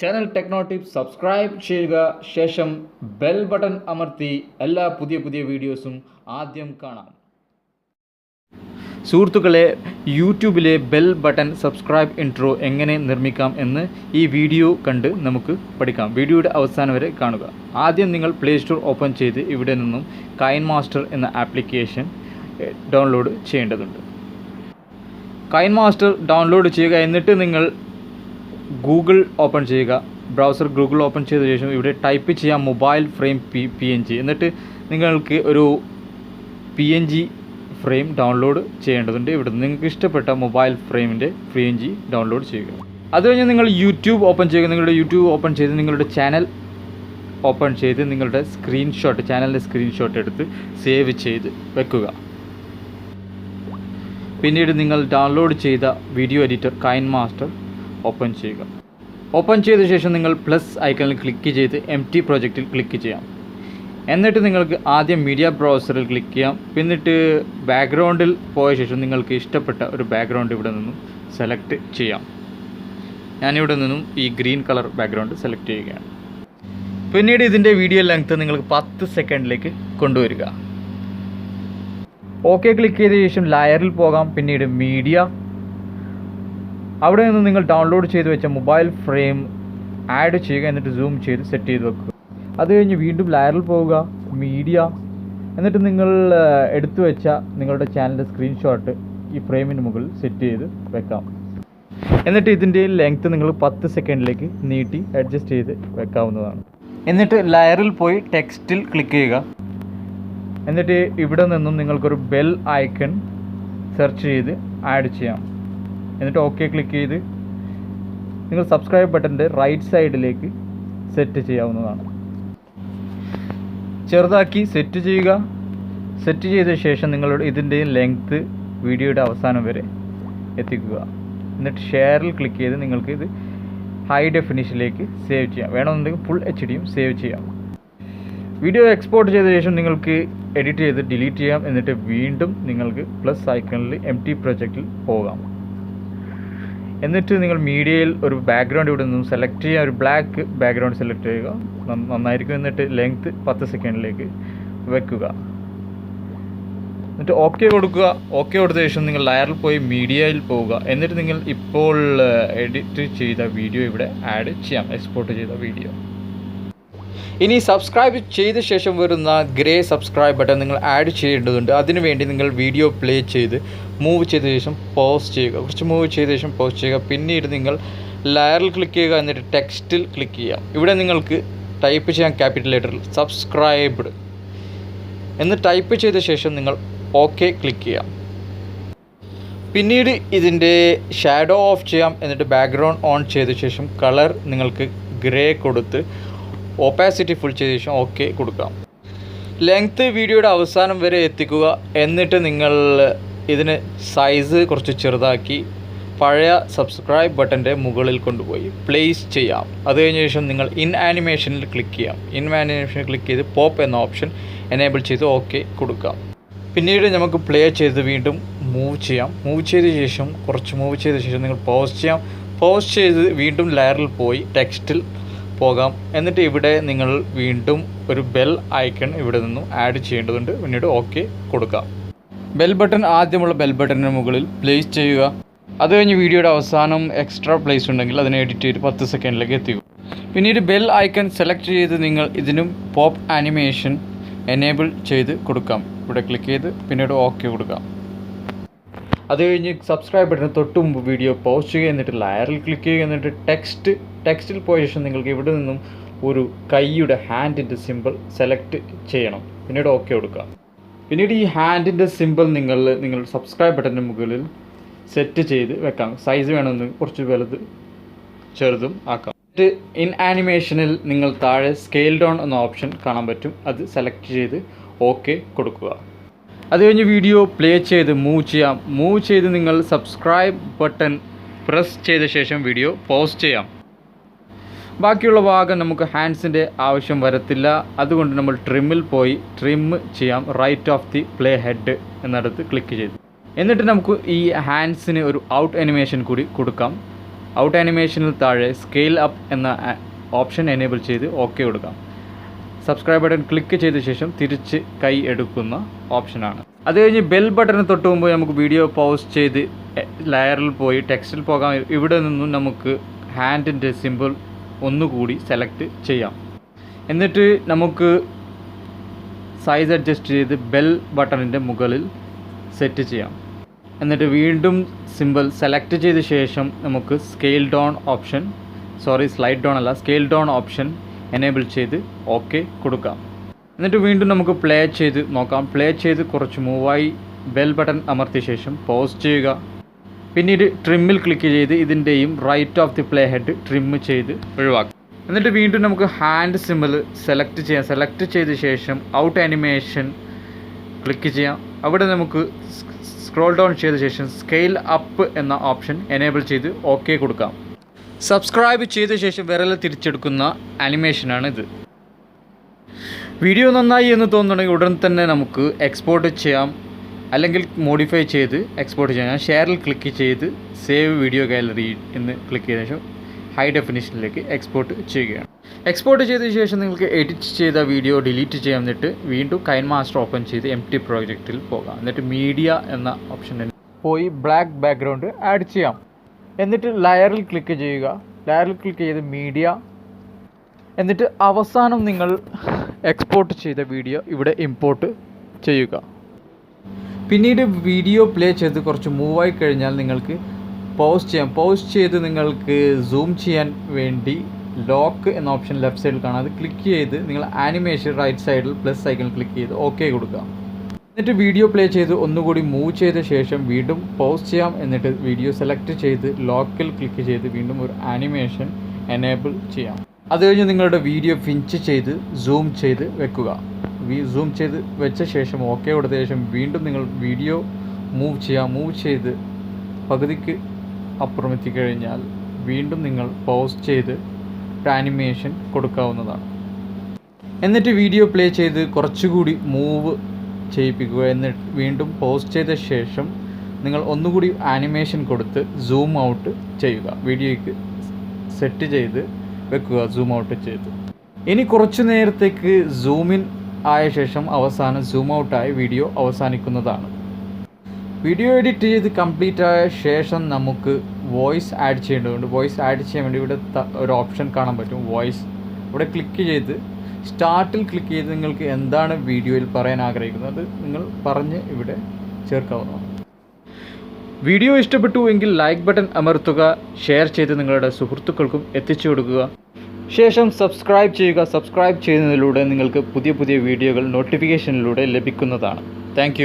Channel techno tips subscribe ചെയ്യുക. ശേഷം bell button അമർത്തി എല്ലാ പുതിയ പുതിയ വീഡിയോസും ആദ്യം കാണാം. സുഹൃത്തുക്കളെ യൂട്യൂബിലെ ബെൽ ബട്ടൺ സബ്സ്ക്രൈബ് ഇൻട്രോ എങ്ങനെ നിർമ്മിക്കാം എന്ന് ഈ വീഡിയോ കണ്ട് നമുക്ക് പഠിക്കാം. വീഡിയോയുടെ അവസാനം വരെ കാണുക. ആദ്യം നിങ്ങൾ പ്ലേ സ്റ്റോർ ഓപ്പൺ ചെയ്ത് ഇവിടെ നിന്നും കൈൻ മാസ്റ്റർ എന്ന ആപ്ലിക്കേഷൻ ഡൗൺലോഡ് ചെയ്യേണ്ടതുണ്ട്. കൈൻ മാസ്റ്റർ ഡൗൺലോഡ് ചെയ്യുക എന്നിട്ട് നിങ്ങൾ ഗൂഗിൾ ഓപ്പൺ ചെയ്യുക. ബ്രൗസർ ഗൂഗിൾ ഓപ്പൺ ചെയ്ത ശേഷം ഇവിടെ ടൈപ്പ് ചെയ്യാം mobile frame P P N G എന്നിട്ട് നിങ്ങൾക്ക് ഒരു P N G frame download ചെയ്യേണ്ടതുണ്ട്. ഇവിടെ നിങ്ങൾക്ക് ഇഷ്ടപ്പെട്ട മൊബൈൽ ഫ്രെയിമിന്റെ പി എൻ ജി ഡൗൺലോഡ് ചെയ്യുക. അത് കഴിഞ്ഞ് നിങ്ങൾ യൂട്യൂബ് ഓപ്പൺ ചെയ്യുക. നിങ്ങളുടെ യൂട്യൂബ് ഓപ്പൺ ചെയ്ത് നിങ്ങളുടെ ചാനൽ ഓപ്പൺ ചെയ്ത് നിങ്ങളുടെ സ്ക്രീൻഷോട്ട് ചാനലിന്റെ സ്ക്രീൻഷോട്ട് എടുത്ത് സേവ് ചെയ്ത് വെക്കുക. പിന്നീട് നിങ്ങൾ ഡൗൺലോഡ് ചെയ്ത video editor Kine Master open ചെയ്യുക. ഓപ്പൺ ചെയ്ത ശേഷം നിങ്ങൾ പ്ലസ് ഐക്കണിൽ ക്ലിക്ക് ചെയ്ത് എം ടി പ്രോജക്റ്റിൽ ക്ലിക്ക് ചെയ്യാം. എന്നിട്ട് നിങ്ങൾക്ക് ആദ്യം മീഡിയ ബ്രൗസറിൽ ക്ലിക്ക് ചെയ്യാം. പിന്നിട്ട് ബാക്ക്ഗ്രൗണ്ടിൽ പോയ ശേഷം നിങ്ങൾക്ക് ഇഷ്ടപ്പെട്ട ഒരു ബാക്ക്ഗ്രൗണ്ട് ഇവിടെ നിന്നും സെലക്ട് ചെയ്യാം. ഞാനിവിടെ നിന്നും ഈ ഗ്രീൻ കളർ ബാക്ക്ഗ്രൗണ്ട് സെലക്ട് ചെയ്യുകയാണ്. പിന്നീട് ഇതിന്റെ വീഡിയോ ലെങ്ത്ത് നിങ്ങൾക്ക് പത്ത് സെക്കൻഡിലേക്ക് കൊണ്ടുവരിക. ഓക്കെ ക്ലിക്ക് ചെയ്ത ശേഷം ലയറിൽ പോകാം. പിന്നീട് മീഡിയ അവിടെ നിന്ന് നിങ്ങൾ ഡൗൺലോഡ് ചെയ്ത് വെച്ച മൊബൈൽ ഫ്രെയിം ആഡ് ചെയ്യുക എന്നിട്ട് സൂം ചെയ്ത് സെറ്റ് ചെയ്ത് വെക്കുക. അത് കഴിഞ്ഞ് വീണ്ടും ലയറിൽ പോവുക മീഡിയ എന്നിട്ട് നിങ്ങൾ എടുത്തു വെച്ച നിങ്ങളുടെ ചാനലിന്റെ സ്ക്രീൻഷോട്ട് ഈ ഫ്രെയിമിന് മുകളിൽ സെറ്റ് ചെയ്ത് വെക്കാം. എന്നിട്ട് ഇതിന്റെ ലെങ്ത്ത് നിങ്ങൾ പത്ത് സെക്കൻഡിലേക്ക് നീട്ടി അഡ്ജസ്റ്റ് ചെയ്ത് വെക്കാവുന്നതാണ്. എന്നിട്ട് ലയറിൽ പോയി ടെക്സ്റ്റിൽ ക്ലിക്ക് ചെയ്യുക. എന്നിട്ട് ഇവിടെ നിന്നും നിങ്ങൾക്കൊരു ബെൽ ഐക്കൺ സെർച്ച് ചെയ്ത് ആഡ് ചെയ്യാം. എന്നിട്ട് ഓക്കെ ക്ലിക്ക് ചെയ്ത് നിങ്ങൾ സബ്സ്ക്രൈബ് ബട്ടന്റെ റൈറ്റ് സൈഡിലേക്ക് സെറ്റ് ചെയ്യാവുന്നതാണ്. ചെറുതാക്കി സെറ്റ് ചെയ്യുക. സെറ്റ് ചെയ്ത ശേഷം നിങ്ങളുടെ ഇതിന്റെ ലെങ്ത്ത് വീഡിയോയുടെ അവസാനം വരെ എത്തിക്കുക. എന്നിട്ട് ഷെയറിൽ ക്ലിക്ക് ചെയ്ത് നിങ്ങൾക്ക് ഇത് ഹൈ ഡെഫിനിഷനിലേക്ക് സേവ് ചെയ്യാം. വേണമെന്നുണ്ടെങ്കിൽ ഫുൾ എച്ച് ഡിയും സേവ് ചെയ്യാം. വീഡിയോ എക്സ്പോർട്ട് ചെയ്ത ശേഷം നിങ്ങൾക്ക് എഡിറ്റ് ചെയ്ത് ഡിലീറ്റ് ചെയ്യാം. എന്നിട്ട് വീണ്ടും നിങ്ങൾക്ക് പ്ലസ് ഐക്കണിൽ എം ടി പ്രൊജക്റ്റിൽ പോകാം. എന്നിട്ട് നിങ്ങൾ മീഡിയയിൽ ഒരു ബാക്ക്ഗ്രൗണ്ട് ഇവിടെ നിന്നും സെലക്ട് ചെയ്യുക ഒരു ബ്ലാക്ക് ബാക്ക്ഗ്രൗണ്ട് സെലക്ട് ചെയ്യുക. നന്നായിരിക്കും എന്നിട്ട് ലെങ്ത് പത്ത് സെക്കൻഡിലേക്ക് വെക്കുക. എന്നിട്ട് ഓക്കെ കൊടുക്കുക. ഓക്കെ കൊടുത്ത ശേഷം നിങ്ങൾ ലയറിൽ പോയി മീഡിയയിൽ പോവുക. എന്നിട്ട് നിങ്ങൾ ഇപ്പോൾ എഡിറ്റ് ചെയ്ത വീഡിയോ ഇവിടെ ആഡ് ചെയ്യാം എക്സ്പോർട്ട് ചെയ്ത വീഡിയോ ഇനി സബ്സ്ക്രൈബ് ചെയ്ത ശേഷം വരുന്ന ഗ്രേ സബ്സ്ക്രൈബ് ബട്ടൺ നിങ്ങൾ ആഡ് ചെയ്യേണ്ടതുണ്ട്. അതിനുവേണ്ടി നിങ്ങൾ വീഡിയോ പ്ലേ ചെയ്ത് മൂവ് ചെയ്ത ശേഷം പോസ് ചെയ്യുക. കുറച്ച് മൂവ് ചെയ്ത ശേഷം പോസ് ചെയ്യുക. പിന്നീട് നിങ്ങൾ ലയറിൽ ക്ലിക്ക് ചെയ്യുക എന്നിട്ട് ടെക്സ്റ്റിൽ ക്ലിക്ക് ചെയ്യാം ഇവിടെ നിങ്ങൾക്ക് ടൈപ്പ് ചെയ്യാം ക്യാപിറ്റൽ ലെറ്ററിൽ സബ്സ്ക്രൈബ്ഡ് എന്ന് ടൈപ്പ് ചെയ്ത ശേഷം നിങ്ങൾ ഓക്കെ ക്ലിക്ക് ചെയ്യാം പിന്നീട് ഇതിന്റെ ഷാഡോ ഓഫ് ചെയ്യാം. എന്നിട്ട് ബാക്ക്ഗ്രൗണ്ട് ഓൺ ചെയ്ത ശേഷം കളർ നിങ്ങൾക്ക് ഗ്രേ കൊടുത്ത് ഓപ്പാസിറ്റി ഫുൾ ചെയ്ത ശേഷം ഓക്കെ കൊടുക്കാം. ലെങ്ത്ത് വീഡിയോയുടെ അവസാനം വരെ എത്തിക്കുക. എന്നിട്ട് നിങ്ങൾ ഇതിന് സൈസ് കുറച്ച് ചെറുതാക്കി പഴയ സബ്സ്ക്രൈബ് ബട്ടന്റെ മുകളിൽ കൊണ്ടുപോയി. പ്ലേസ് ചെയ്യാം. അത് കഴിഞ്ഞ ശേഷം നിങ്ങൾ ഇൻ ആനിമേഷനിൽ ക്ലിക്ക് ചെയ്യാം. ഇൻ ആനിമേഷനിൽ ക്ലിക്ക് ചെയ്ത് പോപ്പ് എന്ന ഓപ്ഷൻ എനേബിൾ ചെയ്ത് ഓക്കെ കൊടുക്കാം. പിന്നീട് നമുക്ക് പ്ലേ ചെയ്ത് വീണ്ടും മൂവ് ചെയ്യാം. മൂവ് ചെയ്ത ശേഷം കുറച്ച് മൂവ് ചെയ്ത ശേഷം നിങ്ങൾ പോസ്റ്റ് ചെയ്യാം. പോസ്റ്റ് ചെയ്ത് വീണ്ടും ലെയറിൽ പോയി ടെക്സ്റ്റിൽ പോകാം. എന്നിട്ട് ഇവിടെ നിങ്ങൾ വീണ്ടും ഒരു ബെൽ ഐക്കൺ ഇവിടെ നിന്നും ആഡ് ചെയ്യേണ്ടതുണ്ട്. പിന്നീട് ഓക്കെ കൊടുക്കാം. ബെൽ ബട്ടൺ ആദ്യമുള്ള ബെൽ ബട്ടണിന് മുകളിൽ പ്ലേസ് ചെയ്യുക. അത് കഴിഞ്ഞ് വീഡിയോയുടെ അവസാനം എക്സ്ട്രാ പ്ലേസ് ഉണ്ടെങ്കിൽ അതിനെ എഡിറ്റ് ചെയ്ത് പത്ത് സെക്കൻഡിലേക്ക് എത്തിക്കും. പിന്നീട് ബെൽ ഐക്കൺ സെലക്ട് ചെയ്ത് നിങ്ങൾ ഇതിനും പോപ്പ് ആനിമേഷൻ എനേബിൾ ചെയ്ത് കൊടുക്കാം. ഇവിടെ ക്ലിക്ക് ചെയ്ത് പിന്നീട് ഓക്കെ കൊടുക്കാം. അത് കഴിഞ്ഞ് സബ്സ്ക്രൈബ് ബട്ടൺ തൊട്ട് മുമ്പ് വീഡിയോ പോസ്റ്റ് ചെയ്യുക എന്നിട്ട് ലയറിൽ ക്ലിക്ക് ചെയ്യുക എന്നിട്ട് ടെക്സ്റ്റ് ടെക്സ്റ്റിൽ പോയ ശേഷം നിങ്ങൾക്ക് ഇവിടെ നിന്നും ഒരു കൈയുടെ ഹാൻഡിന്റെ സിമ്പിൾ സെലക്ട് ചെയ്യണം. പിന്നീട് ഓക്കെ കൊടുക്കുക പിന്നീട് ഈ ഹാൻഡിന്റെ സിമ്പിൾ നിങ്ങൾ നിങ്ങൾ സബ്സ്ക്രൈബ് ബട്ടന്റെ മുകളിൽ സെറ്റ് ചെയ്ത് വെക്കാം സൈസ് വേണമെന്ന് കുറച്ച് വലുത് ചെറുതും ആക്കാം. ഇൻ ആനിമേഷനിൽ നിങ്ങൾ താഴെ സ്കെയിൽ ഡൗൺ എന്ന ഓപ്ഷൻ കാണാൻ പറ്റും. അത് സെലക്ട് ചെയ്ത് ഓക്കെ കൊടുക്കുക. അത് കഴിഞ്ഞ് വീഡിയോ പ്ലേ ചെയ്ത് മൂവ് ചെയ്യാം. മൂവ് ചെയ്ത് നിങ്ങൾ സബ്സ്ക്രൈബ് ബട്ടൺ പ്രസ് ചെയ്ത ശേഷം വീഡിയോ പോസ്റ്റ് ചെയ്യാം. ബാക്കിയുള്ള ഭാഗം നമുക്ക് ഹാൻഡ്സിന്റെ ആവശ്യം വരത്തില്ല. അതുകൊണ്ട് നമ്മൾ ട്രിമ്മിൽ പോയി ട്രിം ചെയ്യാം. Right of the play head എന്നിടത്ത് click ചെയ്തു. എന്നിട്ട് നമുക്ക് ഈ ഹാൻഡ്സിന് ഒരു ഔട്ട് അനിമേഷൻ കൂടി കൊടുക്കാം. ഔട്ട് അനിമേഷനിൽ താഴെ സ്കെയിൽ അപ്പ് എന്ന ഓപ്ഷൻ എനേബിൾ ചെയ്ത് ഓക്കെ കൊടുക്കാം. സബ്സ്ക്രൈബ് ബട്ടൺ ക്ലിക്ക് ചെയ്ത ശേഷം തിരിച്ച് കൈ എടുക്കുന്ന ഓപ്ഷനാണ് അത് കഴിഞ്ഞ് ബെൽ ബട്ടണിന് തൊട്ട് മുമ്പ് നമുക്ക് വീഡിയോ പൗസ് ചെയ്ത് ലയറിൽ പോയി ടെക്സ്റ്റിൽ പോകാം. ഇവിടെ നിന്നും നമുക്ക് ഹാൻഡിന്റെ സിമ്പിൾ ഒന്നുകൂടി സെലക്ട് ചെയ്യാം. എന്നിട്ട് നമുക്ക് സൈസ് അഡ്ജസ്റ്റ് ചെയ്ത് ബെൽ ബട്ടണിന്റെ മുകളിൽ സെറ്റ് ചെയ്യാം. എന്നിട്ട് വീണ്ടും സിമ്പിൾ സെലക്ട് ചെയ്ത ശേഷം നമുക്ക് scale down option sorry slide down അല്ല സ്കെയിൽ ഡൗൺ ഓപ്ഷൻ എനേബിൾ ചെയ്ത് ഓക്കെ കൊടുക്കാം. എന്നിട്ട് വീണ്ടും നമുക്ക് പ്ലേ ചെയ്ത് നോക്കാം. പ്ലേ ചെയ്ത് കുറച്ച് മൂവായി ബെൽ ബട്ടൺ അമർത്തിയ ശേഷം പോസ് ചെയ്യുക. പിന്നീട് ട്രിമ്മിൽ ക്ലിക്ക് ചെയ്ത് ഇതിന്റെയും right of the play head trim ചെയ്ത് ഒഴിവാക്കും. എന്നിട്ട് വീണ്ടും നമുക്ക് ഹാൻഡ് സിമ്പിൾ സെലക്ട് ചെയ്യാം. സെലക്ട് ചെയ്ത ശേഷം ഔട്ട് ആനിമേഷൻ ക്ലിക്ക് ചെയ്യാം. അവിടെ നമുക്ക് സ്ക്രോൾ ഡൗൺ ചെയ്ത ശേഷം സ്കെയിൽ അപ്പ് എന്ന ഓപ്ഷൻ എനേബിൾ ചെയ്ത് ഓക്കെ കൊടുക്കാം. സബ്സ്ക്രൈബ് ചെയ്ത ശേഷം വിരൽ തിരിച്ചെടുക്കുന്ന ആനിമേഷനാണ് ഇത്. വീഡിയോ നന്നായി എന്ന് തോന്നുന്നുണ്ടെങ്കിൽ ഉടൻ തന്നെ നമുക്ക് എക്സ്പോർട്ട് ചെയ്യാം. അല്ലെങ്കിൽ മോഡിഫൈ ചെയ്ത് എക്സ്പോർട്ട് ചെയ്യാം. ഞാൻ ഷെയറിൽ ക്ലിക്ക് ചെയ്ത് സേവ് വീഡിയോ ഗാലറി എന്ന് ക്ലിക്ക് ചെയ്ത ശേഷം ഹൈ ഡെഫിനിഷനിലേക്ക് എക്സ്പോർട്ട് ചെയ്യുകയാണ്. എക്സ്പോർട്ട് ചെയ്ത ശേഷം നിങ്ങൾക്ക് എഡിറ്റ് ചെയ്ത വീഡിയോ ഡിലീറ്റ് ചെയ്യാൻ എന്നിട്ട് വീണ്ടും കൈൻ മാസ്റ്റർ ഓപ്പൺ ചെയ്ത് എം ടി പ്രോജക്റ്റിൽ പോകാം. എന്നിട്ട് മീഡിയ എന്ന ഓപ്ഷനിൽ പോയി ബ്ലാക്ക് ബാക്ക്ഗ്രൗണ്ട് ആഡ് ചെയ്യാം. എന്നിട്ട് ലയറിൽ ക്ലിക്ക് ചെയ്യുക. ലയറിൽ ക്ലിക്ക് ചെയ്ത് മീഡിയ എന്നിട്ട് അവസാനം നിങ്ങൾ എക്സ്പോർട്ട് ചെയ്ത വീഡിയോ ഇവിടെ ഇമ്പോർട്ട് ചെയ്യുക. പിന്നീട് വീഡിയോ പ്ലേ ചെയ്ത് കുറച്ച് മൂവായി കഴിഞ്ഞാൽ നിങ്ങൾക്ക് പോസ് ചെയ്യാം. പോസ് ചെയ്ത് നിങ്ങൾക്ക് സൂം ചെയ്യാൻ വേണ്ടി ലോക്ക് എന്ന ഓപ്ഷൻ ലെഫ്റ്റ് സൈഡിൽ കാണാം. അത് ക്ലിക്ക് ചെയ്ത് നിങ്ങൾ ആനിമേഷൻ റൈറ്റ് സൈഡിൽ പ്ലസ് സൈക്കിൾ ക്ലിക്ക് ചെയ്ത് ഓക്കെ കൊടുക്കാം. എന്നിട്ട് വീഡിയോ പ്ലേ ചെയ്ത് ഒന്നുകൂടി മൂവ് ചെയ്ത ശേഷം വീണ്ടും പോസ് ചെയ്യാം. എന്നിട്ട് വീഡിയോ സെലക്ട് ചെയ്ത് ലോക്കിൽ ക്ലിക്ക് ചെയ്ത് വീണ്ടും ഒരു ആനിമേഷൻ എനേബിൾ ചെയ്യാം. അത് കഴിഞ്ഞ് നിങ്ങളുടെ വീഡിയോ ഫിഞ്ച് ചെയ്ത് സൂം ചെയ്ത് വെക്കുക. സൂം ചെയ്ത് വെച്ച ശേഷം ഓക്കെ കൊടുത്ത ശേഷം വീണ്ടും നിങ്ങൾ വീഡിയോ മൂവ് ചെയ്യാം മൂവ് ചെയ്ത് പകുതിക്ക് അപ്പുറം എത്തിക്കഴിഞ്ഞാൽ വീണ്ടും നിങ്ങൾ പോസ് ചെയ്ത് ഒരു ആനിമേഷൻ കൊടുക്കാവുന്നതാണ്. എന്നിട്ട് വീഡിയോ പ്ലേ ചെയ്ത് കുറച്ചുകൂടി മൂവ് ചെയ്യിപ്പിക്കുക. എന്നിട്ട് വീണ്ടും പോസ്റ്റ് ചെയ്ത ശേഷം നിങ്ങൾ ഒന്നുകൂടി ആനിമേഷൻ കൊടുത്ത് സൂം ഔട്ട് ചെയ്യുക. വീഡിയോയ്ക്ക് സെറ്റ് ചെയ്ത് വെക്കുക സൂം ഔട്ട് ചെയ്ത്. ഇനി കുറച്ചു നേരത്തേക്ക് സൂമിൻ ആയ ശേഷം അവസാനം സൂം ഔട്ടായി വീഡിയോ അവസാനിക്കുന്നതാണ്. വീഡിയോ എഡിറ്റ് ചെയ്ത് കംപ്ലീറ്റ് ആയ ശേഷം നമുക്ക് വോയിസ് ആഡ് ചെയ്യേണ്ടതുണ്ട്. വോയിസ് ആഡ് ചെയ്യാൻ വേണ്ടി ഇവിടെ ഒരു ഓപ്ഷൻ കാണാൻ പറ്റും. വോയിസ് ഇവിടെ ക്ലിക്ക് ചെയ്ത് സ്റ്റാർട്ടിൽ ക്ലിക്ക് ചെയ്ത് നിങ്ങൾക്ക് എന്താണ് വീഡിയോയിൽ പറയാൻ ആഗ്രഹിക്കുന്നത് നിങ്ങൾ പറഞ്ഞ് ഇവിടെ ചേർക്കാവുന്നതാണ്. വീഡിയോ ഇഷ്ടപ്പെട്ടു എങ്കിൽ ലൈക്ക് ബട്ടൺ അമർത്തുക ഷെയർ ചെയ്ത് നിങ്ങളുടെ സുഹൃത്തുക്കൾക്കും എത്തിച്ചു കൊടുക്കുക. ശേഷം സബ്സ്ക്രൈബ് ചെയ്യുക സബ്സ്ക്രൈബ് ചെയ്യുന്നതിലൂടെ നിങ്ങൾക്ക് പുതിയ പുതിയ വീഡിയോകൾ നോട്ടിഫിക്കേഷനിലൂടെ ലഭിക്കുന്നതാണ്. താങ്ക്